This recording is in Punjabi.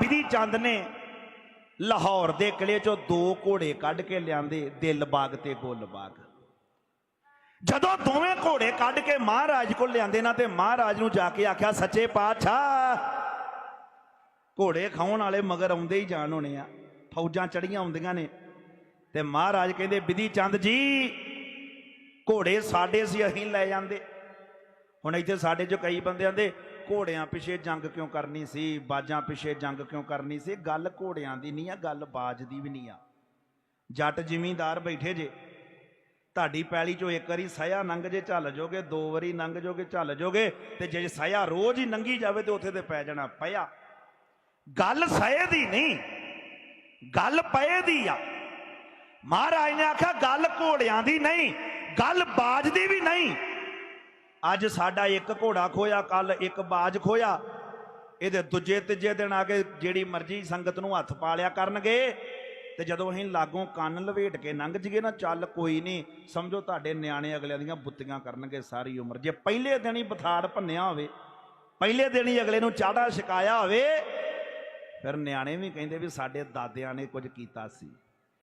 ਬਿਧੀ ਚੰਦ ਨੇ ਲਾਹੌਰ ਦੇ ਕਿਲੇ ਚੋਂ ਦੋ ਘੋੜੇ ਕੱਢ ਕੇ ਲਿਆਂਦੇ ਦਿਲਬਾਗ ਤੇ ਗੁੱਲਬਾਗ ਜਦੋਂ ਦੋਵੇਂ ਘੋੜੇ ਕੱਢ ਕੇ ਮਹਾਰਾਜ ਕੋਲ ਲਿਆਂਦੇ ਨਾ ਤੇ ਮਹਾਰਾਜ ਨੂੰ ਜਾ ਕੇ ਆਖਿਆ, ਸੱਚੇ ਪਾਤਸ਼ਾਹ, ਘੋੜੇ ਖਾਉਣ ਵਾਲੇ ਮਗਰ ਆਉਂਦੇ ਹੀ ਜਾਣ ਹੋਣੇ ਆ। ਫੌਜਾਂ ਚੜੀਆਂ ਆਉਂਦੀਆਂ ਨੇ। ਤੇ ਮਹਾਰਾਜ ਕਹਿੰਦੇ, ਵਿਧੀ ਚੰਦ ਜੀ, ਘੋੜੇ ਸਾਡੇ ਸੀ, ਅਸੀਂ ਲੈ ਜਾਂਦੇ। ਹੁਣ ਇੱਥੇ ਸਾਡੇ ਚੋਂ ਕਈ ਬੰਦੇ ਆਂਦੇ ਘੋੜਿਆਂ ਪਿੱਛੇ ਜੰਗ ਕਿਉਂ ਕਰਨੀ ਸੀ? ਬਾਜਾਂ ਪਿੱਛੇ ਜੰਗ ਕਿਉਂ ਕਰਨੀ ਸੀ? ਗੱਲ ਘੋੜਿਆਂ ਦੀ ਨਹੀਂ ਆ, ਗੱਲ ਬਾਜ ਦੀ ਵੀ ਨਹੀਂ ਆ। ਜੱਟ ਜ਼ਿਮੀਂਦਾਰ ਬੈਠੇ ਜੇ। ਤੁਹਾਡੀ ਪੈਲੀ ਚੋਂ ਇੱਕ ਵਾਰੀ ਸਇਆ ਲੰਘ ਜੇ ਝੱਲ ਜੋਗੇ, ਦੋ ਵਾਰੀ ਨੰਗ ਜੋਗੇ ਝੱਲ ਜੋਗੇ, ਤੇ ਜੇ ਸਇਆ ਰੋਜ਼ ਹੀ ਨੰਗੀ ਜਾਵੇ ਤੇ ਉੱਥੇ ਤੇ ਪੈ ਜਾਣਾ ਪਿਆ। ਗੱਲ ਸਏ ਦੀ ਨਹੀਂ, ਗੱਲ ਪਏ ਦੀ ਆ। ਮਹਾਰਾਜ ਨੇ ਆਖਿਆ, ਗੱਲ ਘੋੜਿਆਂ ਦੀ ਨਹੀਂ, ਗੱਲ ਬਾਜ ਦੀ ਵੀ ਨਹੀਂ। ਅੱਜ ਸਾਡਾ ਇੱਕ ਘੋੜਾ ਖੋਇਆ ਕੱਲ ਇੱਕ ਬਾਜ ਖੋਇਆ। ਇਹਦੇ ਦੂਜੇ ਤੀਜੇ ਦਿਨ ਆ ਕੇ ਜਿਹੜੀ ਮਰਜ਼ੀ ਸੰਗਤ ਨੂੰ ਹੱਥ ਪਾ ਲਿਆ ਕਰਨਗੇ। ਤੇ ਜਦੋਂ ਅਸੀਂ ਲਾਗੋਂ ਕੰਨ ਲਵੇਟ ਕੇ ਲੰਘ ਜੀਏ ਨਾ, ਚੱਲ ਕੋਈ ਨਹੀਂ, ਸਮਝੋ ਤੁਹਾਡੇ ਨਿਆਣੇ ਅਗਲਿਆਂ ਦੀਆਂ ਬੁੱਤੀਆਂ ਕਰਨਗੇ ਸਾਰੀ ਉਮਰ। ਜੇ ਪਹਿਲੇ ਦਿਨ ਹੀ ਬਥਾੜ ਭੰਨਿਆ ਹੋਵੇ, ਪਹਿਲੇ ਦਿਨ ਹੀ ਅਗਲੇ ਨੂੰ ਚਾੜਾ ਛਕਾਇਆ ਹੋਵੇ, ਫਿਰ ਨਿਆਣੇ ਵੀ ਕਹਿੰਦੇ ਵੀ ਸਾਡੇ ਦਾਦਿਆਂ ਨੇ ਕੁਝ ਕੀਤਾ ਸੀ।